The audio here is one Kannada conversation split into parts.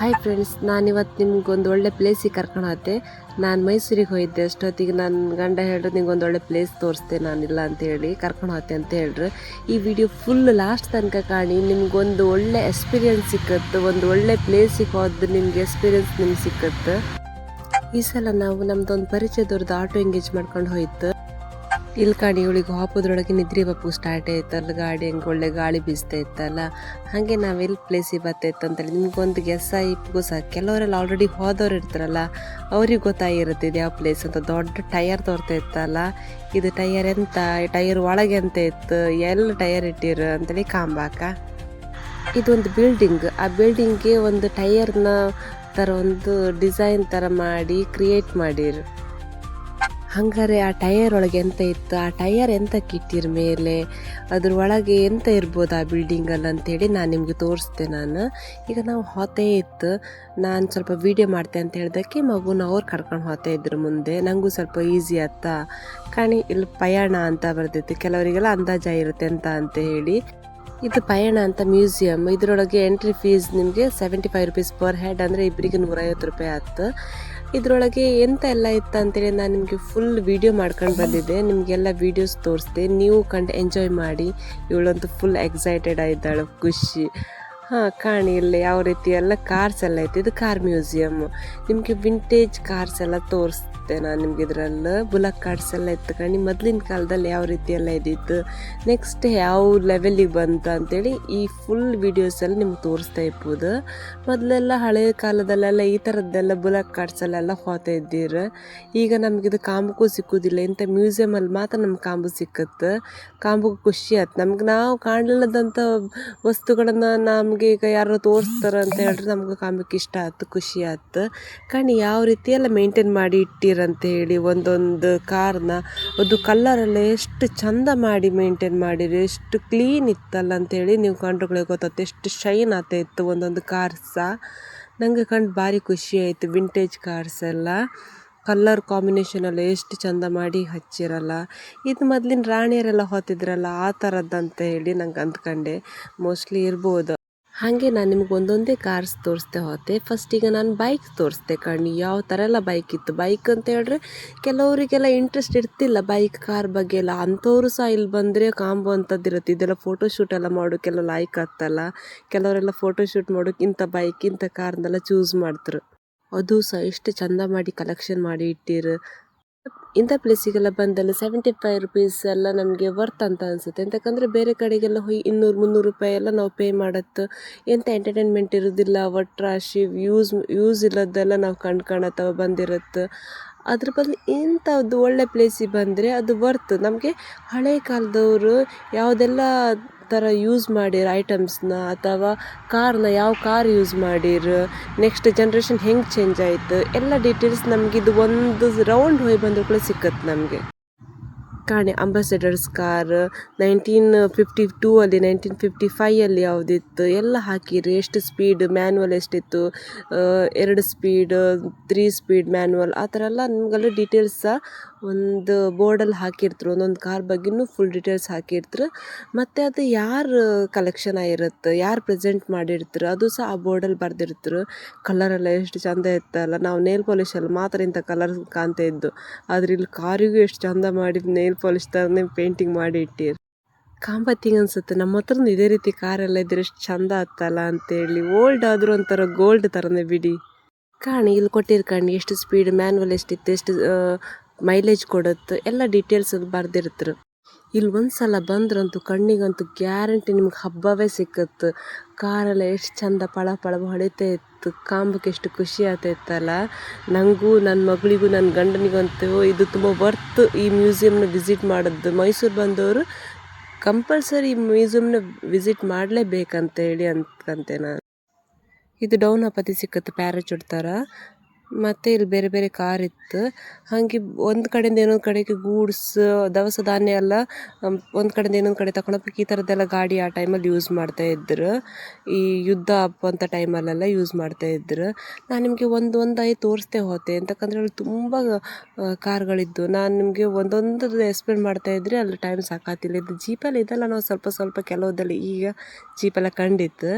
ಹಾಯ್ ಫ್ರೆಂಡ್ಸ್ ನಾನಿವತ್ತು ನಿಮ್ಗೊಂದು ಒಳ್ಳೆ ಪ್ಲೇಸಿಗೆ ಕರ್ಕೊಂಡು ಹೋದೆ. ನಾನು ಮೈಸೂರಿಗೆ ಹೋಗಿದ್ದೆ. ಅಷ್ಟೊತ್ತಿಗೆ ನನ್ನ ಗಂಡ ಹೇಳಿದ್ರು ನಿಂಗೊಂದು ಒಳ್ಳೆ ಪ್ಲೇಸ್ ತೋರಿಸ್ತೆ ನಾನಿಲ್ಲ ಅಂತ ಹೇಳಿ ಕರ್ಕೊಂಡು ಅಂತ ಹೇಳ್ರು. ಈ ವಿಡಿಯೋ ಫುಲ್ ಲಾಸ್ಟ್ ತನಕ ಕಾಣಿ, ನಿಮ್ಗೊಂದು ಒಳ್ಳೆ ಎಕ್ಸ್ಪೀರಿಯನ್ಸ್ ಸಿಕ್ಕತ್ತು. ಒಂದು ಒಳ್ಳೆ ಪ್ಲೇಸಿಗೆ ಹೋದ್ ನಿಮ್ಗೆ ಎಕ್ಸ್ಪೀರಿಯನ್ಸ್ ನಿಮ್ಗೆ ಸಿಕ್ಕತ್ತು. ಈ ಸಲ ನಾವು ನಮ್ದೊಂದು ಪರಿಚಯದವ್ರದ್ದು ಆಟೋ ಎಂಗೇಜ್ ಮಾಡ್ಕೊಂಡು ಹೋಯ್ತು. ಇಲ್ಲಿ ಕಾಣಿ ಇವಳಿಗೆ ಹಾಪೋದ್ರೊಳಗೆ ನಿದ್ರೆ ಬಪ್ಪು ಸ್ಟಾರ್ಟ್ ಆಯ್ತಲ್ಲ, ಗಾಡಿ ಹಂಗೆ ಒಳ್ಳೆ ಗಾಳಿ ಬೀಸ್ತಾ ಇತ್ತಲ್ಲ. ಹಾಗೆ ನಾವು ಎಲ್ಲಿ ಪ್ಲೇಸಿಗೆ ಬರ್ತಾಯಿತ್ತು ಅಂತೇಳಿ ನಿಮ್ಗೊಂದು ಗೆಸ್ ಇಪ್ಪಗೂ ಸಹ. ಕೆಲವರೆಲ್ಲ ಆಲ್ರೆಡಿ ಹೋದವ್ರು ಇರ್ತಾರಲ್ಲ, ಅವ್ರಿಗೆ ಗೊತ್ತಾಗಿರುತ್ತೆ ಇದು ಯಾವ ಪ್ಲೇಸ್ ಅಂತ. ದೊಡ್ಡ ಟೈರ್ ತೋರ್ತಾ ಇತ್ತಲ್ಲ, ಇದು ಟೈರ್ ಎಂತ, ಟೈರ್ ಒಳಗೆ ಎಂತ ಇತ್ತು, ಎಲ್ಲ ಟೈರ್ ಇಟ್ಟಿರು ಅಂತೇಳಿ ಕಾಂಬಾಕ. ಇದೊಂದು ಬಿಲ್ಡಿಂಗ್ ಆ ಬಿಲ್ಡಿಂಗ್ಗೆ ಒಂದು ಟೈರ್ನ ಥರ ಒಂದು ಡಿಸೈನ್ ಥರ ಮಾಡಿ ಕ್ರಿಯೇಟ್ ಮಾಡಿರು. ಹಂಗಾರೆ ಆ ಟಯರ್ ಒಳಗೆ ಎಂತ ಇತ್ತು? ಆ ಟಯರ್ ಎಂತ ಕಿಟ್ಟಿರ ಮೇಲೆ? ಅದ್ರ ಒಳಗೆ ಎಂತ ಇರ್ಬೋದು ಆ ಬಿಲ್ಡಿಂಗಲ್ಲಿ ಅಂತೇಳಿ ನಾನು ನಿಮಗೆ ತೋರಿಸ್ದೆ ನಾನು. ಈಗ ನಾವು ಹೋತೇ ಇತ್ತು. ನಾನು ಸ್ವಲ್ಪ ವೀಡಿಯೋ ಮಾಡ್ತೆ ಅಂತ ಹೇಳ್ದಕ್ಕೆ ಮಗುನ ಅವ್ರು ಕರ್ಕೊಂಡು ಹೋಗ್ತಾ ಇದ್ರು ಮುಂದೆ. ನನಗೂ ಸ್ವಲ್ಪ ಈಸಿ ಆಯ್ತಾ ಕಾಣಿ, ಇಲ್ಲಿ ಪಯಣ ಅಂತ ಬರ್ದಿತ್ತು. ಕೆಲವರಿಗೆಲ್ಲ ಅಂದಾಜ ಇರುತ್ತೆ ಅಂತ ಅಂತ ಹೇಳಿ. ಇದು ಪಯಣ ಅಂತ ಮ್ಯೂಸಿಯಂ ಇದರೊಳಗೆ ಎಂಟ್ರಿ ಫೀಸ್ ನಿಮಗೆ seventy five rupees per head ಅಂದರೆ ಇಬ್ಬರಿಗೆ ನೂರೈವತ್ತು ರೂಪಾಯಿ ಆಯ್ತು ಇದರೊಳಗೆ ಎಂತ ಎಲ್ಲ ಇತ್ತು ಅಂತೇಳಿ ನಾನು ನಿಮಗೆ ಫುಲ್ ವಿಡಿಯೋ ಮಾಡ್ಕೊಂಡು ಬಂದಿದ್ದೆ. ನಿಮಗೆಲ್ಲ ವೀಡಿಯೋಸ್ ತೋರಿಸ್ದೆ. ನೀವು ಕಂಡು ಎಂಜಾಯ್ ಮಾಡಿ. ಇವಳಂತೂ ಫುಲ್ ಎಕ್ಸೈಟೆಡ್ ಆಗಿದ್ದಾಳೆ. ಖುಷಿ. ಹಾಂ, ಕಾಣಿ, ಇಲ್ಲಿ ಯಾವ ರೀತಿ ಎಲ್ಲ ಕಾರ್ಸ್ ಎಲ್ಲ ಐತಿ. ಇದು ಕಾರ್ ಮ್ಯೂಸಿಯಮ್ ನಿಮಗೆ ವಿಂಟೇಜ್ ಕಾರ್ಸ್ ಎಲ್ಲ ತೋರಿಸ್ತೆ ನಾನು ನಿಮ್ಗೆ ಇದರಲ್ಲಿ. ಬುಲಕ್ ಕಾರ್ಸ್ ಎಲ್ಲ ಇತ್ತು ಕಣಿ. ಮೊದಲಿನ ಕಾಲದಲ್ಲಿ ಯಾವ ರೀತಿ ಎಲ್ಲ ಇದ್ದಿತ್ತು? ನೆಕ್ಸ್ಟ್ ಯಾವ ಲೆವೆಲಿಗೆ ಬಂತ ಅಂತೇಳಿ ಈ ಫುಲ್ ವೀಡಿಯೋಸಲ್ಲಿ ನಿಮ್ಗೆ ತೋರಿಸ್ತಾ ಇರ್ಬೋದು. ಮೊದಲೆಲ್ಲ ಹಳೆಯ ಕಾಲದಲ್ಲೆಲ್ಲ ಈ ಥರದ್ದೆಲ್ಲ ಬುಲಕ್ ಕಾರ್ಡ್ಸಲ್ಲೆಲ್ಲ ಹೋಗ್ತಾ ಇದ್ದೀರ. ಈಗ ನಮಗಿದು ಕಾಂಬಕ್ಕೂ ಸಿಕ್ಕುದಿಲ್ಲ. ಇಂಥ ಮ್ಯೂಸಿಯಮಲ್ಲಿ ಮಾತ್ರ ನಮ್ಗೆ ಕಾಂಬು ಸಿಕ್ಕತ್ತೆ. ಕಾಂಬಕ್ಕೆ ಖುಷಿ ಆಯ್ತು. ನಮ್ಗೆ ನಾವು ಕಾಣಲಿಲ್ಲದಂಥ ವಸ್ತುಗಳನ್ನು ನಮಗೆ ಈಗ ಯಾರು ತೋರಿಸ್ತಾರೆ ಅಂತ ಹೇಳಿದ್ರೆ ನಮ್ಗೆ ಕಾಮಿಕ್ ಇಷ್ಟ ಆಯ್ತು ಖುಷಿ ಆಯ್ತು ಕಣಿ ಯಾವ ರೀತಿ ಎಲ್ಲ ಮೇಂಟೈನ್ ಮಾಡಿ ಇಟ್ಟಿರಂತ ಹೇಳಿ ಒಂದೊಂದು ಕಾರ್ನ ಅದು ಕಲ್ಲರೆಲ್ಲ ಎಷ್ಟು ಚಂದ ಮಾಡಿ ಮೇಂಟೈನ್ ಮಾಡಿರಿ, ಎಷ್ಟು ಕ್ಲೀನ್ ಇತ್ತಲ್ಲ ಅಂತೇಳಿ ನೀವು ಕಂಡ್ರುಗಳಿಗೆ ಗೊತ್ತಾಯ್ತು ಎಷ್ಟು ಶೈನ್ ಆಗ್ತಾ ಇತ್ತು ಒಂದೊಂದು ಕಾರ್ ಸಹ ನಂಗೆ ಕಂಡು ಭಾರಿ ಖುಷಿ ಆಯಿತು ವಿಂಟೇಜ್ ಕಾರ್ಸ್ ಎಲ್ಲ. ಕಲ್ಲರ್ ಕಾಂಬಿನೇಷನ್ ಎಲ್ಲ ಎಷ್ಟು ಚಂದ ಮಾಡಿ ಹಚ್ಚಿರಲ್ಲ. ಇದು ಮೊದಲಿನ ರಾಣಿಯರೆಲ್ಲ ಹೊತ್ತಿದ್ರಲ್ಲ ಆ ಥರದ್ದಂತ ಹೇಳಿ ನಂಗೆ ಅಂದ್ಕೊಂಡೆ. ಮೋಸ್ಟ್ಲಿ ಇರ್ಬೋದು. ಹಾಗೆ ನಾನು ನಿಮ್ಗೆ ಒಂದೊಂದೇ ಕಾರ್ಸ್ ತೋರಿಸ್ದೆ ಹೋತೆ ಫಸ್ಟಿಗೆ ನಾನು ಬೈಕ್ ತೋರಿಸ್ದೆ ಕಣ್ಣು ಯಾವ ಥರ ಎಲ್ಲ ಬೈಕ್ ಇತ್ತು? ಬೈಕ್ ಅಂತ ಹೇಳಿದ್ರೆ ಕೆಲವರಿಗೆಲ್ಲ ಇಂಟ್ರೆಸ್ಟ್ ಇರ್ತಿಲ್ಲ ಬೈಕ್ ಕಾರ್ ಬಗ್ಗೆ ಎಲ್ಲ ಅಂಥವರು ಸಹ ಇಲ್ಲಿ ಬಂದರೆ ಕಾಂಬೋ ಅಂಥದ್ದು ಇರುತ್ತೆ. ಇದೆಲ್ಲ ಫೋಟೋಶೂಟ್ ಎಲ್ಲ ಮಾಡೋಕ್ಕೆಲ್ಲ ಲೈಕ್ ಆಗ್ತಲ್ಲ. ಕೆಲವರೆಲ್ಲ ಫೋಟೋಶೂಟ್ ಮಾಡೋಕೆ ಇಂಥ ಬೈಕ್ ಇಂಥ ಕಾರ್ನೆಲ್ಲ ಚೂಸ್ ಮಾಡ್ತಾರೆ. ಅದು ಸಹ ಎಷ್ಟು ಚಂದ ಮಾಡಿ ಕಲೆಕ್ಷನ್ ಮಾಡಿ ಇಟ್ಟಿರು. ಇಂಥ ಪ್ಲೇಸಿಗೆಲ್ಲ ಬಂದಲ್ಲ ಸೆವೆಂಟಿ ಫೈವ್ ರುಪೀಸ್ ಎಲ್ಲ ನಮಗೆ ವರ್ತ್ ಅಂತ ಅನಿಸುತ್ತೆ. ಎಂತಕ್ಕಂದರೆ ಬೇರೆ ಕಡೆಗೆಲ್ಲ ಹೋಗಿ ಇನ್ನೂರು, ಮುನ್ನೂರು ರೂಪಾಯಿ ಎಲ್ಲ ನಾವು ಪೇ ಮಾಡತ್ತು. ಎಂಥ ಎಂಟರ್ಟೈನ್ಮೆಂಟ್ ಇರೋದಿಲ್ಲ ಒಟ್ಟು ರಾಶಿ ಯೂಸ್ ಯೂಸ್ ಇಲ್ಲದೆಲ್ಲ ನಾವು ಕಂಡ್ಕೊಳತ್ತವ ಬಂದಿರುತ್ತೆ. ಅದ್ರ ಬದಲು ಇಂಥದ್ದು ಒಳ್ಳೆ ಪ್ಲೇಸಿಗೆ ಬಂದರೆ ಅದು ವರ್ತ್ ನಮಗೆ ಹಳೆ ಕಾಲದವರು ಯಾವುದೆಲ್ಲ ಥರ ಯೂಸ್ ಮಾಡಿರೋ ಐಟಮ್ಸ್ನ ಅಥವಾ ಕಾರ್ನ ಯಾವ ಕಾರ್ ಯೂಸ್ ಮಾಡಿರು ನೆಕ್ಸ್ಟ್ ಜನ್ರೇಷನ್ ಹೆಂಗೆ ಚೇಂಜ್ ಆಯಿತು, ಎಲ್ಲ ಡೀಟೇಲ್ಸ್ ನಮ್ಗೆ ಇದು ಒಂದು ರೌಂಡ್ ಹೋಗಿ ಕೂಡ ಸಿಕ್ಕತ್ತೆ ನಮಗೆ. ಕಾಣೆ Ambassadors car nineteen fifty two ಅಲ್ಲಿ ನೈನ್ಟೀನ್ ಫಿಫ್ಟಿ ಫೈಯಲ್ಲಿ ಯಾವುದಿತ್ತು, ಎಲ್ಲ ಹಾಕಿರಿ ಎಷ್ಟು ಸ್ಪೀಡ್ ಮ್ಯಾನ್ಯಲ್ ಎಷ್ಟಿತ್ತು ಎರಡು ಸ್ಪೀಡ್ ತ್ರೀ ಸ್ಪೀಡ್ ಮ್ಯಾನ್ಯಲ್ ಆ ಥರ ಎಲ್ಲ ನಿಮಗೆಲ್ಲ ಡೀಟೇಲ್ಸ್ ಸಹ ಒಂದು ಬೋರ್ಡಲ್ಲಿ ಹಾಕಿರ್ತ್ರು, ಒಂದೊಂದು ಕಾರ್ ಬಗ್ಗೆನೂ ಫುಲ್ ಡೀಟೇಲ್ಸ್ ಹಾಕಿರ್ತ್ರು. ಮತ್ತು ಅದು ಯಾರು ಕಲೆಕ್ಷನ್ ಆಗಿರುತ್ತೆ, ಯಾರು ಪ್ರೆಸೆಂಟ್ ಮಾಡಿರ್ತ್ರು, ಅದು ಸಹ ಆ ಬೋರ್ಡಲ್ಲಿ ಬರೆದಿರ್ತ್ರು. ಕಲರೆಲ್ಲ ಎಷ್ಟು ಚಂದ ಇತ್ತಲ್ಲ, ನಾವು ನೇಲ್ ಪಾಲಿಷಲ್ಲಿ ಮಾತ್ರ ಇಂಥ ಕಲರ್ ಕಾಣ್ತಾ ಇದ್ದು. ಆದರೆ ಇಲ್ಲಿ ಕಾರಿಗೂ ಎಷ್ಟು ಚಂದ ಮಾಡಿ ನೇಲ್ ಪಾಲಿಷ್ ಥರನೇ ಪೇಂಟಿಂಗ್ ಮಾಡಿ ಇಟ್ಟಿರು. ಕಾಂಬತ್ತಿಗೆ ಅನ್ಸುತ್ತೆ ನಮ್ಮ ಹತ್ರನೂ ಇದೇ ರೀತಿ ಕಾರೆಲ್ಲ ಇದ್ರೆ ಎಷ್ಟು ಚಂದ ಆತ್ತಲ್ಲ ಅಂತೇಳಿ. ಓಲ್ಡ್ ಆದರೂ ಒಂಥರ ಗೋಲ್ಡ್ ಥರನೇ ಬಿಡಿ. ಕಾಣಿ, ಇಲ್ಲಿ ಕೊಟ್ಟಿರು ಕಾಣಿ, ಎಷ್ಟು ಸ್ಪೀಡ್ ಮ್ಯಾನ್ವಲ್ ಎಷ್ಟಿತ್ತು, ಎಷ್ಟು ಮೈಲೇಜ್ ಕೊಡುತ್ತೆ, ಎಲ್ಲ ಡೀಟೇಲ್ಸ್ ಬರ್ದಿರ್ತಾರೆ. ಇಲ್ಲಿ ಒಂದು ಸಲ ಬಂದ್ರಂತೂ ಕಣ್ಣಿಗಂತೂ ಗ್ಯಾರಂಟಿ ನಿಮ್ಗೆ ಹಬ್ಬವೇ ಸಿಕ್ಕತ್ತೆ. ಕಾರೆಲ್ಲ ಎಷ್ಟು ಚಂದ ಪಳ ಪಳ ಹೊಳಿತಾ ಇತ್ತು, ಕಾಂಬಕ್ಕೆ ಎಷ್ಟು ಖುಷಿ ಆಗ್ತೈತಲ್ಲ. ನನಗೂ ನನ್ನ ಮಗಳಿಗೂ ನನ್ನ ಗಂಡನಿಗಂತೂ ಇದು ತುಂಬ ವರ್ತ್ ಈ ಮ್ಯೂಸಿಯಮ್ನ ವಿಸಿಟ್ ಮಾಡೋದು. ಮೈಸೂರು ಬಂದವರು ಕಂಪಲ್ಸರಿ ಮ್ಯೂಸಿಯಮ್ನ ವಿಸಿಟ್ ಮಾಡಲೇಬೇಕಂತ ಹೇಳಿ ಅಂತಂತೆ ನಾನು. ಇದು ಡೌನ್ ಅಪತಿ ಸಿಕ್ಕತ್ತೆ ಪ್ಯಾರಾಚೂಟ್ ಥರ ಮತ್ತು ಇಲ್ಲಿ ಬೇರೆ ಬೇರೆ ಕಾರ್ ಇತ್ತು. ಹಾಗೆ ಒಂದು ಕಡೆಯಿಂದ ಇನ್ನೊಂದು ಕಡೆಗೆ ಗೂಡ್ಸ್, ದವಸ ಧಾನ್ಯ ಎಲ್ಲ ಒಂದು ಕಡೆಯಿಂದ ಇನ್ನೊಂದು ಕಡೆ ಹೋಗ್ಲಿಕ್ಕೆ ಈ ಥರದ್ದೆಲ್ಲ ಗಾಡಿ ಆ ಟೈಮಲ್ಲಿ ಯೂಸ್ ಮಾಡ್ತಾ ಇದ್ರು. ಈ ಯುದ್ಧ ಆಗುವಂಥ ಟೈಮಲ್ಲೆಲ್ಲ ಯೂಸ್ ಮಾಡ್ತಾ ಇದ್ರು. ನಾನು ನಿಮಗೆ ಒಂದು ಒಂದಾಗಿ ತೋರಿಸ್ತೇ ಹೋತೆ. ಎಂತಕ್ಕಂದ್ರೆ ಅಲ್ಲಿ ತುಂಬ ಕಾರ್ಗಳಿದ್ದು. ನಾನು ನಿಮಗೆ ಒಂದೊಂದು ಎಕ್ಸ್ಪ್ಲೇನ್ ಮಾಡ್ತಾ ಇದ್ದರೆ ಅಲ್ಲಿ ಟೈಮ್ ಸಾಕಾತಿಲ್ಲ. ಇದು ಜೀಪಲ್ಲಿ ಇದೆಲ್ಲ ನಾವು ಸ್ವಲ್ಪ ಸ್ವಲ್ಪ ಕೆಲವೊಂದಲ್ಲಿ ಈಗ ಜೀಪೆಲ್ಲ ಕಂಡಿತ್ತು.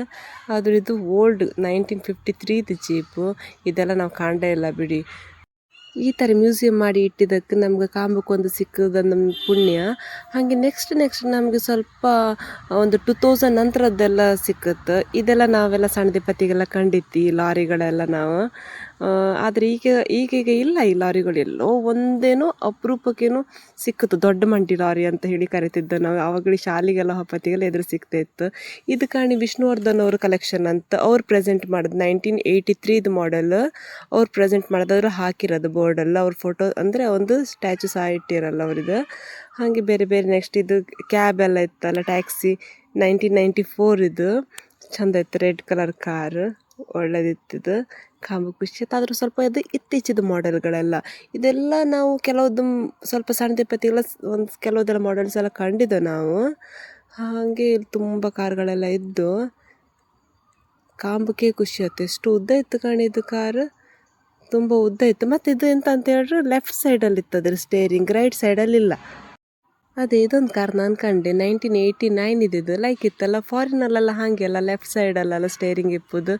ಆದರೆ ಇದು ಓಲ್ಡ್ ನೈನ್ಟೀನ್ ಫಿಫ್ಟಿ ತ್ರೀದು ಜೀಪು ಇದೆಲ್ಲ ನಾವು ಕಾಣಲೇ ಇಲ್ಲ ಬಿಡಿ. ಈ ಥರ ಮ್ಯೂಸಿಯಂ ಮಾಡಿ ಇಟ್ಟಿದ್ದಕ್ಕೆ ನಮ್ಗೆ ಕಾಂಬಕ್ಕೊಂದು ಸಿಕ್ಕದ ನಮ್ಮ ಪುಣ್ಯ. ಹಾಗೆ ನೆಕ್ಸ್ಟ್ ನೆಕ್ಸ್ಟ್ ನಮಗೆ ಸ್ವಲ್ಪ ಒಂದು ಟು ತೌಸಂಡ್ ನಂತರದ್ದೆಲ್ಲ ಸಿಕ್ಕತ್ತೆ. ಇದೆಲ್ಲ ನಾವೆಲ್ಲ ಸಣ್ಣದಿಪ್ಪತ್ತಿಗೆಲ್ಲ ಕಂಡಿತ್ತು ಕಂಡಿತ್ತಿ ಲಾರಿಗಳೆಲ್ಲ ನಾವು. ಆದರೆ ಈಗ, ಈಗೀಗ ಇಲ್ಲ ಈ ಲಾರಿಗಳು. ಎಲ್ಲೋ ಒಂದೇನೋ ಅಪರೂಪಕ್ಕೇನೋ ಸಿಕ್ಕಿತು ದೊಡ್ಡ ಮಂಡಿ ಲಾರಿ ಅಂತ ಹೇಳಿ ಕರಿತಿದ್ದ ನಾವು. ಆವಾಗಲೇ ಶಾಲೆಗೆಲ್ಲ ಹೊಪ್ಪತ್ತಿಗೆಲ್ಲ ಎದುರು ಸಿಗ್ತಾ ಇತ್ತು. ಇದು ಕಾಣಿ ವಿಷ್ಣುವರ್ಧನ್ ಅವ್ರ ಕಲೆಕ್ಷನ್ ಅಂತ ಅವ್ರು ಪ್ರೆಸೆಂಟ್ ಮಾಡಿದ್ ನೈನ್ಟೀನ್ ಏಯ್ಟಿ ತ್ರೀದು ಮಾಡೆಲ್ ಅವ್ರು ಪ್ರೆಸೆಂಟ್ ಮಾಡಿದವರು ಹಾಕಿರೋದು ಬೋರ್ಡಲ್ಲ ಅವ್ರ ಫೋಟೋ ಅಂದರೆ ಒಂದು ಸ್ಟ್ಯಾಚು ಸಹ ಇಟ್ಟಿರಲ್ಲ ಅವ್ರದ್ದು ಹಾಗೆ ಬೇರೆ ಬೇರೆ ನೆಕ್ಸ್ಟ್ ಇದು ಕ್ಯಾಬ್ ಎಲ್ಲ ಇತ್ತಲ್ಲ ಟ್ಯಾಕ್ಸಿ ನೈನ್ಟೀನ್ ನೈಂಟಿ ಫೋರ್ ಇದು ಚಂದ ಇತ್ತು ರೆಡ್ ಕಲರ್ ಕಾರ್ ಒಳ್ಳೇದಿತ್ತಿದು. ಕಾಂಬ ಖುಷಿ. ಆದರೂ ಸ್ವಲ್ಪ ಇದು ಇತ್ತೀಚಿನ ಮಾಡೆಲ್ಗಳೆಲ್ಲ ಇದೆಲ್ಲ ನಾವು ಕೆಲವೊಂದು ಸ್ವಲ್ಪ ಸಣ್ಣದಿಪ್ಪತ್ತಿಗೆಲ್ಲ ಒಂದು ಕೆಲವೊಂದೆಲ್ಲ ಮಾಡೆಲ್ಸ್ ಎಲ್ಲ ಕಂಡಿದ್ದು ನಾವು. ಹಾಗೆ ಇಲ್ಲಿ ತುಂಬ ಕಾರ್ಗಳೆಲ್ಲ ಇದ್ದು. ಕಾಂಬಕ್ಕೆ ಖುಷಿ ಆಯ್ತು. ಎಷ್ಟು ಉದ್ದ ಇತ್ತು ಕಾಣಿದ್ದು ಕಾರ್. ತುಂಬ ಉದ್ದ ಇತ್ತು. ಮತ್ತು ಇದು ಎಂತ ಅಂತ ಹೇಳಿದ್ರೆ ಲೆಫ್ಟ್ ಸೈಡಲ್ಲಿ ಇತ್ತು ಅದ್ರ ಸ್ಟೇರಿಂಗ್ ರೈಟ್ ಸೈಡಲ್ಲಿ ಇಲ್ಲ ಅದೇ ಇದೊಂದು ಕಾರ್ ನಾನು ಕಂಡೆ. ನೈನ್ಟೀನ್ ಏಯ್ಟಿ ನೈನ್ ಇದ್ದಿದ್ದು. ಲೈಕ್ ಇತ್ತಲ್ಲ ಫಾರಿನಲ್ಲೆಲ್ಲ ಹಾಗೆಲ್ಲ ಲೆಫ್ಟ್ ಸೈಡಲ್ಲೆಲ್ಲ ಸ್ಟೇರಿಂಗ್ ಇಪ್ಪುದು.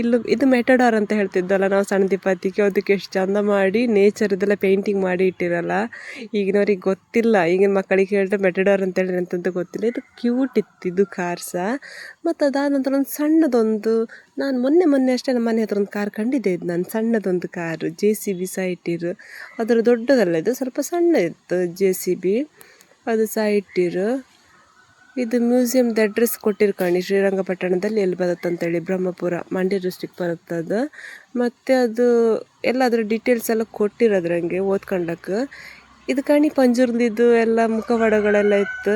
ಇಲ್ಲೂ ಇದು ಮೆಟಡಾರ್ ಅಂತ ಹೇಳ್ತಿದ್ದಲ್ಲ ನಾವು ಸಣ್ಣ ದಿಪ್ಪತ್ತಿಗೆ ಅದಕ್ಕೆ ಎಷ್ಟು ಚಂದ ಮಾಡಿ ನೇಚರ್ದೆಲ್ಲ ಪೇಂಟಿಂಗ್ ಮಾಡಿ ಇಟ್ಟಿರಲ್ಲ. ಈಗಿನವ್ರಿಗೆ ಗೊತ್ತಿಲ್ಲ. ಈಗಿನ ಮಕ್ಕಳಿಗೆ ಹೇಳಿದ್ರೆ ಮೆಟಡಾರ್ ಅಂತ ಹೇಳಿದ್ರೆ ಎಂತಂತ ಗೊತ್ತಿಲ್ಲ. ಇದು ಕ್ಯೂಟ್ ಇತ್ತು ಇದು ಕಾರ್ ಸಹ ಮತ್ತು ಅದಾದ ನಂತರ ಒಂದು ಸಣ್ಣದೊಂದು, ನಾನು ಮೊನ್ನೆ ಮೊನ್ನೆ ಅಷ್ಟೇ ನಮ್ಮ ಮನೆ ಹತ್ರ ಒಂದು ಕಾರ್ ಕಂಡಿದ್ದೆ. ಇದು ನಾನು ಸಣ್ಣದೊಂದು ಕಾರು ಜೆ ಸಿ ಬಿ ಸಹ ಇಟ್ಟಿರು ಅದರ ದೊಡ್ಡದಲ್ಲ, ಇದು ಸ್ವಲ್ಪ ಸಣ್ಣ ಇತ್ತು ಜೆ ಸಿ ಬಿ ಅದು ಸಹ ಇಟ್ಟಿರು. ಇದು ಮ್ಯೂಸಿಯಮ್ದು ಅಡ್ರೆಸ್ ಕೊಟ್ಟಿರು ಕಾಣಿ, ಶ್ರೀರಂಗಪಟ್ಟಣದಲ್ಲಿ ಎಲ್ಲಿ ಬರುತ್ತೆ ಅಂತೇಳಿ ಬ್ರಹ್ಮಪುರ, ಮಂಡ್ಯ ಡಿಸ್ಟಿಕ್ ಬರುತ್ತೆ ಅದು. ಮತ್ತು ಅದು ಎಲ್ಲ ಅದರ ಡೀಟೇಲ್ಸ್ ಎಲ್ಲ ಕೊಟ್ಟಿರೋದ್ರಂಗೆ ಓದ್ಕೊಂಡಕ್ಕೆ ಇದು ಕಾಣಿ ಪಂಜುರ್ದಿದ್ದು ಎಲ್ಲ ಮುಖವಾಡಗಳೆಲ್ಲ ಇತ್ತು.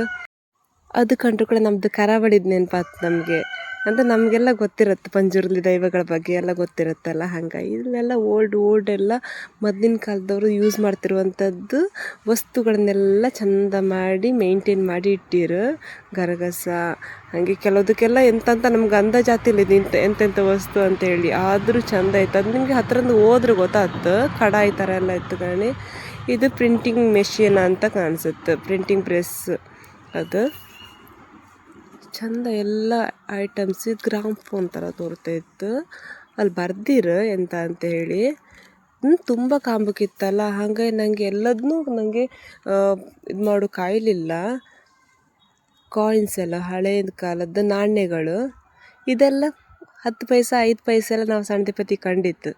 ಅದು ಕಂಡ್ರು ಕೂಡ ನಮ್ಮದು ಕರಾವಳಿದ ನೆನಪಾತು ನಮಗೆ. ಅಂದರೆ ನಮಗೆಲ್ಲ ಗೊತ್ತಿರುತ್ತೆ ಪಂಜುರ್ಲಿ ದೈವಗಳ ಬಗ್ಗೆ ಎಲ್ಲ ಗೊತ್ತಿರುತ್ತಲ್ಲ ಹಾಗಾಗಿ. ಇದನ್ನೆಲ್ಲ ಓಲ್ಡ್ ಓಲ್ಡ್ ಎಲ್ಲ ಮೊದಲಿನ ಕಾಲದವರು ಯೂಸ್ ಮಾಡ್ತಿರುವಂಥದ್ದು ವಸ್ತುಗಳನ್ನೆಲ್ಲ ಚಂದ ಮಾಡಿ ಮೇಂಟೈನ್ ಮಾಡಿ ಇಟ್ಟಿರು. ಗರಗಸ, ಹಾಗೆ ಕೆಲವುದಕ್ಕೆಲ್ಲ ಎಂತಂತ ನಮ್ಗೆ ಅಂದಾಜಾತಿಲ್ಲ ಇದು ಇಂಥ ಎಂತೆಂಥ ವಸ್ತು ಅಂತ ಹೇಳಿ ಆದರೂ ಚಂದ ಆಯ್ತು. ಅದು ನಿಮಗೆ ಹತ್ತಿರದಿಂದ ಹೋದ್ರೆ ಗೊತ್ತಾಯ್ತು ಕಡಾಯಿ ಥರ ಎಲ್ಲ ಇತ್ತು ಕಾಣಿ. ಇದು ಪ್ರಿಂಟಿಂಗ್ ಮೆಷಿನ್ ಅಂತ ಕಾಣಿಸುತ್ತೆ ಪ್ರಿಂಟಿಂಗ್ ಪ್ರೆಸ್ ಅದು. ಚಂದ ಎಲ್ಲ ಐಟಮ್ಸ್ ಗ್ರಾಮ್ ಫೋನ್ ಥರ ತೋರ್ತಾ ಇತ್ತು. ಅಲ್ಲಿ ಬರ್ದಿರು ಎಂತ ಅಂತ ಹೇಳಿ. ತುಂಬ ಕಾಂಬಕ್ಕಿತ್ತಲ್ಲ. ಹಾಗೆ ನನಗೆ ಎಲ್ಲದನ್ನೂ ನನಗೆ ಇದು ಮಾಡೋ ಕಾಯಲಿಲ್ಲ. ಕಾಯಿನ್ಸ್ ಎಲ್ಲ ಹಳೆಯ ಕಾಲದ ನಾಣ್ಯಗಳು. ಇದೆಲ್ಲ ಹತ್ತು ಪೈಸೆ, ಐದು ಪೈಸೆ ಎಲ್ಲ ನಾವು ಸಣ್ಣಪತಿ ಕಂಡಿತ್ತು.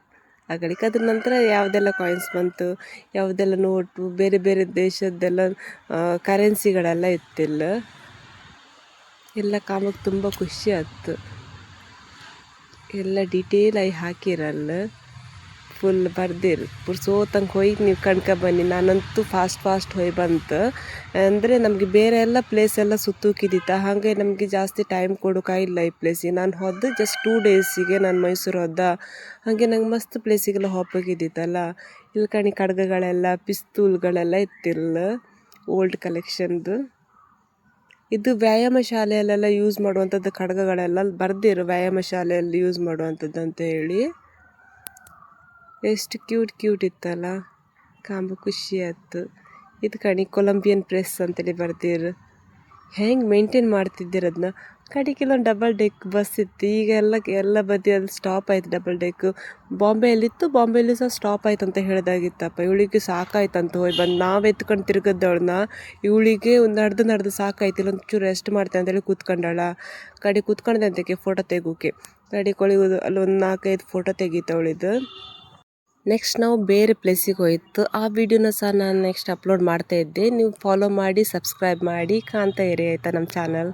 ಆಗಲಿಕ್ಕೆ ಅದ್ರ ನಂತರ ಯಾವುದೆಲ್ಲ ಕಾಯಿನ್ಸ್ ಬಂತು, ಯಾವುದೆಲ್ಲ ನೋಟು ಬೇರೆ ಬೇರೆ ದೇಶದ್ದೆಲ್ಲ ಕರೆನ್ಸಿಗಳೆಲ್ಲ ಇತ್ತಿಲ್ಲ. ಎಲ್ಲ ಕಾಮಕ್ಕೆ ತುಂಬ ಖುಷಿ ಆಯ್ತು. ಎಲ್ಲ ಡೀಟೇಲಾಗಿ ಹಾಕಿರಲ್ಲ. ಫುಲ್ ಬರ್ದಿರು. ಪುರ್ಸೋತಂಗೆ ಹೋಗಿ ನೀವು ಕಣ್ಕ ಬನ್ನಿ. ನಾನಂತೂ ಫಾಸ್ಟ್ ಫಾಸ್ಟ್ ಹೋಗಿ ಬಂತು. ಅಂದರೆ ನಮಗೆ ಬೇರೆ ಎಲ್ಲ ಪ್ಲೇಸ್ ಎಲ್ಲ ಸುತ್ತೂಕಿದ್ದಿತ್ತು ಹಾಗೆ ನಮಗೆ ಜಾಸ್ತಿ ಟೈಮ್ ಕೊಡೋಕ್ಕಾಗಿಲ್ಲ ಈ ಪ್ಲೇಸಿಗೆ ನಾನು ಹೋದ ಜಸ್ಟ್ ಟೂ ಡೇಸಿಗೆ ನಾನು ಮೈಸೂರು ಹೋದ. ಹಾಗೆ ನಂಗೆ ಮಸ್ತ್ ಪ್ಲೇಸಿಗೆಲ್ಲ ಹೋಗಿದ್ದಿತ್ತಲ್ಲ ಇಲ್ಲಿ ಕಣಿ ಖಡ್ಗಗಳೆಲ್ಲ ಪಿಸ್ತೂಲ್ಗಳೆಲ್ಲ ಇತ್ತಿಲ್ಲ ಓಲ್ಡ್ ಕಲೆಕ್ಷನ್ದು ಇದು ವ್ಯಾಯಾಮ ಶಾಲೆಯಲ್ಲೆಲ್ಲ ಯೂಸ್ ಮಾಡುವಂಥದ್ದು ಖಡ್ಗಗಳೆಲ್ಲ ಬರ್ದಿರು ವ್ಯಾಯಾಮ ಶಾಲೆಯಲ್ಲಿ ಯೂಸ್ ಮಾಡುವಂಥದ್ದು ಅಂತ ಹೇಳಿ. ಎಷ್ಟು ಕ್ಯೂಟ್ ಕ್ಯೂಟ್ ಇತ್ತಲ್ಲ. ಕಾಂಬು ಖುಷಿ ಆಯ್ತು. ಇದು ಕಣಿ ಕೊಲಂಬಿಯನ್ ಪ್ರೆಸ್ ಅಂತೇಳಿ ಬರ್ದಿರು ಹೆಂಗೆ ಮೇಂಟೈನ್ ಮಾಡ್ತಿದ್ದೀರ ಅದನ್ನ ಕಡೆಗೆಲ್ಲ ಡಬಲ್ ಡೆಕ್ ಬಸ್ ಇತ್ತು. ಈಗ ಎಲ್ಲ ಎಲ್ಲ ಬದಿಯಲ್ಲಿ ಸ್ಟಾಪ್ ಆಯ್ತು ಡಬಲ್ ಡೆಕ್ ಬಾಂಬೆಯಲ್ಲಿತ್ತು, ಬಾಂಬೆಯಲ್ಲಿ ಸಹ ಸ್ಟಾಪ್ ಆಯ್ತು ಅಂತ ಹೇಳಿದಾಗಿತ್ತಪ್ಪ. ಇವಳಿಗೆ ಸಾಕಾಯ್ತಂತ ಹೋಯ್ ಬಂದು. ನಾವು ಎತ್ಕೊಂಡು ತಿರ್ಗದ್ದವಳನ್ನ ಇವಳಿಗೆ ಒಂದು ನಡೆದು ನಡೆದು ಸಾಕಾಯ್ತು. ಇಲ್ಲ ಚೂರು ರೆಸ್ಟ್ ಮಾಡ್ತೇನೆ ಅಂತೇಳಿ ಕೂತ್ಕೊಂಡಾಳ. ಕಡೆ ಕೂತ್ಕೊಂಡೆ ಅಂತಕ್ಕೆ ಫೋಟೋ ತೆಗೋಕೆ. ಕಡೆ ಕೊಳಿಗೋದು ಅಲ್ಲಿ ಒಂದು ನಾಲ್ಕೈದು ಫೋಟೋ ತೆಗಿತವಳಿದ್ದು ನೆಕ್ಸ್ಟ್ ನಾವು ಬೇರೆ ಪ್ಲೇಸಿಗೆ ಹೋಯ್ತು. ಆ ವಿಡಿಯೋನ ಸಹ ನಾನು ನೆಕ್ಸ್ಟ್ ಅಪ್ಲೋಡ್ ಮಾಡ್ತಾ ಇದ್ದೆ. ನೀವು ಫಾಲೋ ಮಾಡಿ ಸಬ್ಸ್ಕ್ರೈಬ್ ಮಾಡಿ. ಕಾಣ್ತಾ ಇರಿ ಆಯಿತಾ ನಮ್ಮ ಚಾನಲ್